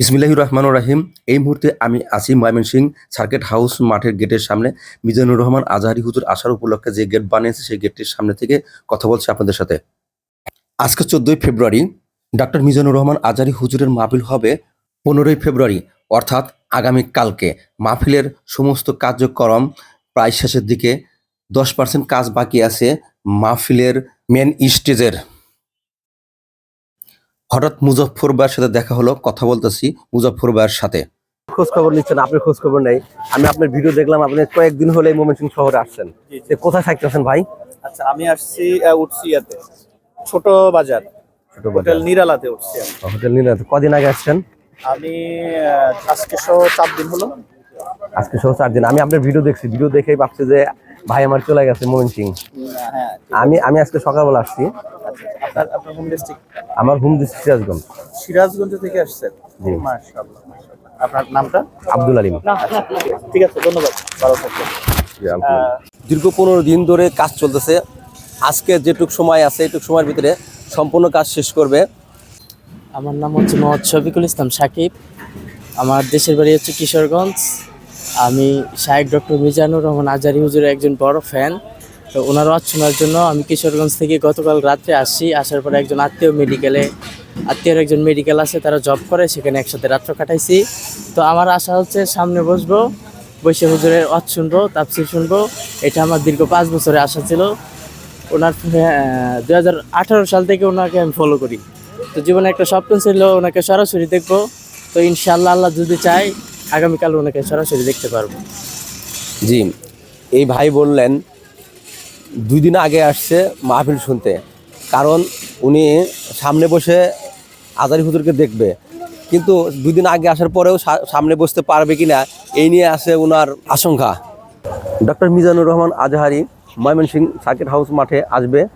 ইসমিল্লাহ রহমানুর রাহিম। এই মুহূর্তে আমি আছি ময়মনসিং সার্কিট হাউস মাঠের গেটের সামনে। মিজানুর রহমান আজহারি হুজুর আসার উপলক্ষে যে গেট বানিয়েছে, সেই গেটটির সামনে থেকে কথা বলছি আপনাদের সাথে। আজকে চোদ্দই ফেব্রুয়ারি ডক্টর মিজানুর রহমান আজহারি হুজুরের মাহফিল হবে পনেরোই ফেব্রুয়ারি, অর্থাৎ আগামী কালকে। মাহফিলের সমস্ত কার্যক্রম প্রায় শেষের দিকে, দশ পার্সেন্ট কাজ বাকি আছে মাহফিলের মেন স্টেজের হঠাৎ মুজফর ভাইয়ের সাথে দেখা হলো কথা বলতেছি মুজফর ভাইয়ের সাথে। খোঁজ খবর নিচ্ছেন আপনি খোঁজ খবর নেই। আমি আপনার ভিডিও দেখলাম আপনি কয়েকদিন হলে ময়মনসিংহ শহরে আসছেন। কোথায় থাকতেছেন ভাই? আচ্ছা আমি আসছি উঠছি ইয়াতে ছোট বাজার। ছোট হোটেল নিরালাতে উঠছি হোটেল নীলাতে কদিন আগে আসছেন? আমি আজকে সহ চার দিন হলো। আজকে সহ চার দিন। আমি আপনার ভিডিও দেখছি ভিডিও দেখেই ভাবছি যে ভাই আমার চলে গেছে ময়মনসিং সিং। আমি আমি আজকে সকালবেলা আসছি। আচ্ছা, আপনার আপনার হোম ডিস্ট্রিক্ট আমার হুম দিস সিরাজগঞ্জ। সিরাজগঞ্জ থেকে আসছেন? জি। মাশাআল্লাহ মাশাআল্লাহ। আপনার নামটা? আব্দুল আলিম। ঠিক আছে ধন্যবাদ। ভালো থাকবেন। দীর্ঘ পনেরো দিন ধরে কাজ চলতেছে। আজকে যেটুক সময় আছে এটুক সময়ের ভিতরে সম্পূর্ণ কাজ শেষ করবে। আমার নাম হচ্ছে মোহাম্মদ শফিকুল ইসলাম সাকিব। আমার দেশের বাড়ি হচ্ছে কিশোরগঞ্জ। আমি শাহেক ডক্টর মিজানুর রহমান আজারি হুজুরের একজন বড় ফ্যান। তো ওনার অর্চনার জন্য আমি কিশোরগঞ্জ থেকে গতকাল রাত্রে আসছি। আসার পরে একজন আত্মীয় মেডিকেলে, আত্মীয়র একজন মেডিকেল আছে, তারা জব করে, সেখানে একসাথে রাত্র কাটাইছি। তো আমার আশা হচ্ছে সামনে বসবো, বসে হুজুরের অত শুনব তাপসির শুনব। এটা আমার দীর্ঘ পাঁচ বছরের আশা ছিল। ওনার দু হাজার আঠারো সাল থেকে ওনাকে আমি ফলো করি। তো জীবনে একটা স্বপ্ন ছিল, ওনাকে সরাসরি দেখব। তো ইনশাল্লাহ আল্লাহ যদি চাই আগামীকাল ওনাকে সরাসরি দেখতে পারব। জি এই ভাই বললেন দুই দিন আগে আসছে মাহফিল শুনতে। কারণ উনি সামনে বসে আজারি হুজুরকে দেখবে। কিন্তু দুই দিন আগে আসার পরেও সা- সামনে বসতে পারবে কি না এই নিয়ে আছে ওনার আশঙ্কা। Doctor Mizanur Rahman Azhari Mymensingh circuit house মাঠে আসবে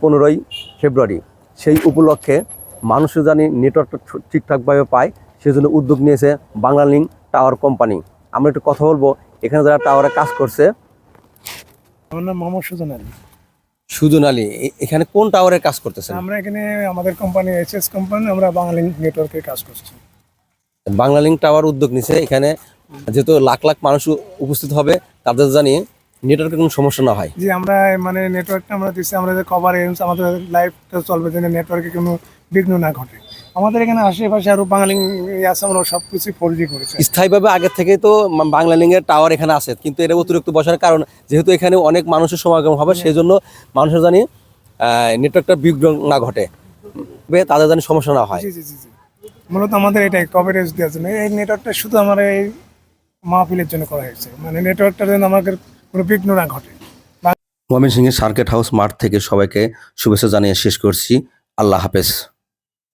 পনেরোই ফেব্রুয়ারি। সেই উপলক্ষে মানুষও জানি নেটওয়ার্কটা ঠিকঠাকভাবে পায় সেজন্য উদ্যোগ নিয়েছে বাংলা লিঙ্ক টাওয়ার কোম্পানি আমরা একটু কথা বলব এখানে যারা টাওয়ারে কাজ করছে। আমার নাম মোহাম্মদ সুজন আলী। সুজন আলী এখানে কোন টাওয়ারে কাজ করতেছেন? আমরা এখানে আমাদের কোম্পানি এইচএস কোম্পানি আমরা বাঙালি নেটওয়ার্কে কাজ করছি। বাংলা লিঙ্ক টাওয়ার উদ্যোগ নিছে এখানে যেহেতু লাখ লাখ মানুষ উপস্থিত হবে তাদের জানি নেটওয়ার্কের কোনো সমস্যা না হয়। যে আমরা মানে নেটওয়ার্কটা আমরা দিচ্ছি আমাদের কভারেন্স আমাদের লাইফটা চলবে যেন নেটওয়ার্কে কোনো বিঘ্ন না ঘটে। আমাদের এখানে আশেপাশে আরও বাঙালি আছে আমরা সব কিছু ফোর জি করেছি। স্থায়ীভাবে আগের থেকে তো মা- বাংলা লিঙ্কের টাওয়ার এখানে আছে কিন্তু এটা অতিরিক্ত বসার কারণ যেহেতু এখানে অনেক মানুষের সমাগম হবে সেই জন্য মানুষের জানি নেটওয়ার্কটা বিঘ্ন না ঘটে। তাদের জানি সমস্যা না হয়। জি জি জি জি। মূলত আমাদের এটাই কভারেজ দেওয়ার জন্য। এই নেটওয়ার্কটা শুধু আমার এই মাহফিলের জন্য করা হয়েছে। মানে নেটওয়ার্কটা যেন আমাদের কোনো বিঘ্ন না ঘটে। ময়মনসিংহের সার্কেট হাউস মাঠ থেকে সবাইকে শুভেচ্ছা জানিয়ে শেষ করছি। আল্লাহ হাফেজ।